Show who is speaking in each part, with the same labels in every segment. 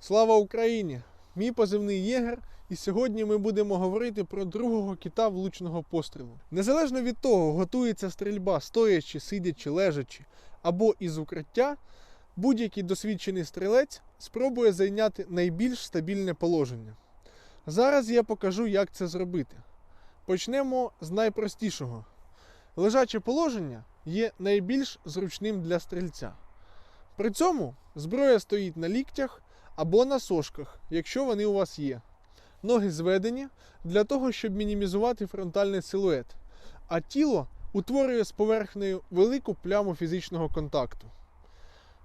Speaker 1: Слава Україні! Мій позивний Єгер, і сьогодні ми будемо говорити про другого кита влучного пострілу. Незалежно від того, готується стрільба стоячи, сидячи, лежачи або із укриття, будь-який досвідчений стрілець спробує зайняти найбільш стабільне положення. Зараз я покажу, як це зробити. Почнемо з найпростішого. Лежаче положення є найбільш зручним для стрільця. При цьому зброя стоїть на ліктях або на сошках, якщо вони у вас є. Ноги зведені для того, щоб мінімізувати фронтальний силует, а тіло утворює з поверхнею велику пляму фізичного контакту.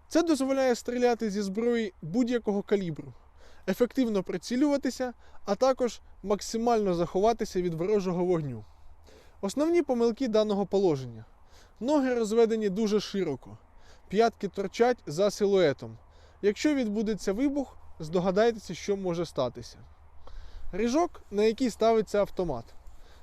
Speaker 1: Це дозволяє стріляти зі зброї будь-якого калібру, ефективно прицілюватися, а також максимально заховатися від ворожого вогню. Основні помилки даного положення: ноги розведені дуже широко, п'ятки торчать за силуетом. Якщо відбудеться вибух, здогадайтеся, що може статися. Ріжок, на який ставиться автомат.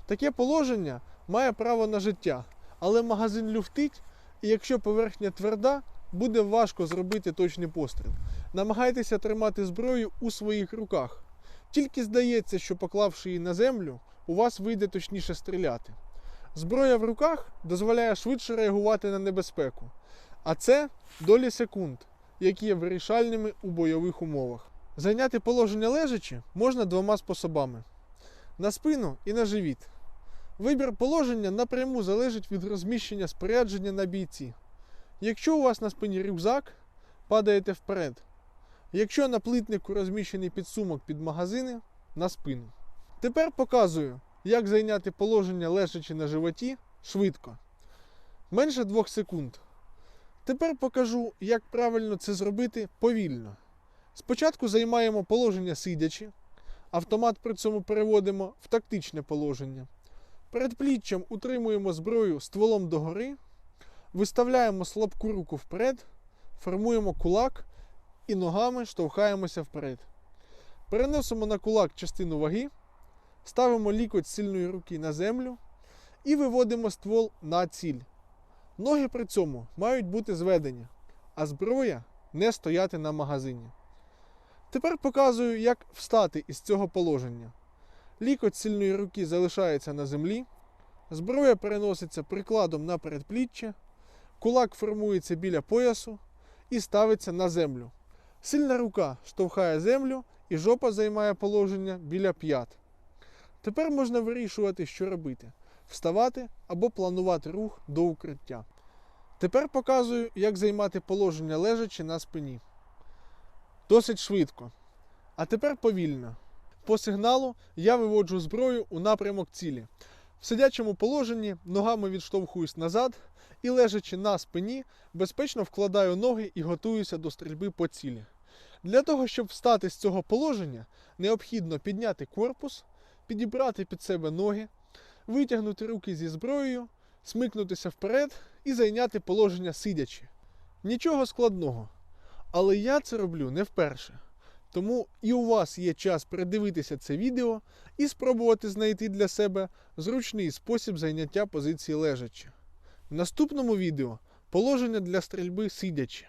Speaker 1: Таке положення має право на життя, але магазин люфтить, і якщо поверхня тверда, буде важко зробити точний постріл. Намагайтеся тримати зброю у своїх руках. Тільки здається, що поклавши її на землю, у вас вийде точніше стріляти. Зброя в руках дозволяє швидше реагувати на небезпеку, а це долі секунд які є вирішальними у бойових умовах. Зайняти положення лежачи можна двома способами: на спину і на живіт. Вибір положення напряму залежить від розміщення спорядження на бійці. Якщо у вас на спині рюкзак, падаєте вперед. Якщо на плитнику розміщений підсумок під магазини, на спину. Тепер показую, як зайняти положення лежачи на животі швидко. Менше 2 секунд. Тепер покажу, як правильно це зробити повільно. Спочатку займаємо положення сидячи, автомат при цьому переводимо в тактичне положення. Перед пліччям утримуємо зброю стволом догори, виставляємо слабку руку вперед, формуємо кулак і ногами штовхаємося вперед. Переносимо на кулак частину ваги, ставимо лікоть сильної руки на землю і виводимо ствол на ціль. Ноги при цьому мають бути зведені, а зброя не стояти на магазині. Тепер показую, як встати із цього положення. Лікоть сильної руки залишається на землі, зброя переноситься прикладом на передпліччя, кулак формується біля поясу і ставиться на землю. Сильна рука штовхає землю і жопа займає положення біля п'ят. Тепер можна вирішувати, що робити вставати або планувати рух до укриття. Тепер показую, як займати положення лежачи на спині. Досить швидко. А тепер повільно. По сигналу я виводжу зброю у напрямок цілі. В сидячому положенні ногами відштовхуюсь назад і, лежачи на спині, безпечно вкладаю ноги і готуюся до стрільби по цілі. Для того, щоб встати з цього положення, необхідно підняти корпус, підібрати під себе ноги, витягнути руки зі зброєю, смикнутися вперед і зайняти положення сидячи. Нічого складного. Але я це роблю не вперше. Тому і у вас є час передивитися це відео і спробувати знайти для себе зручний спосіб зайняття позиції лежачи. В наступному відео положення для стрільби сидячи.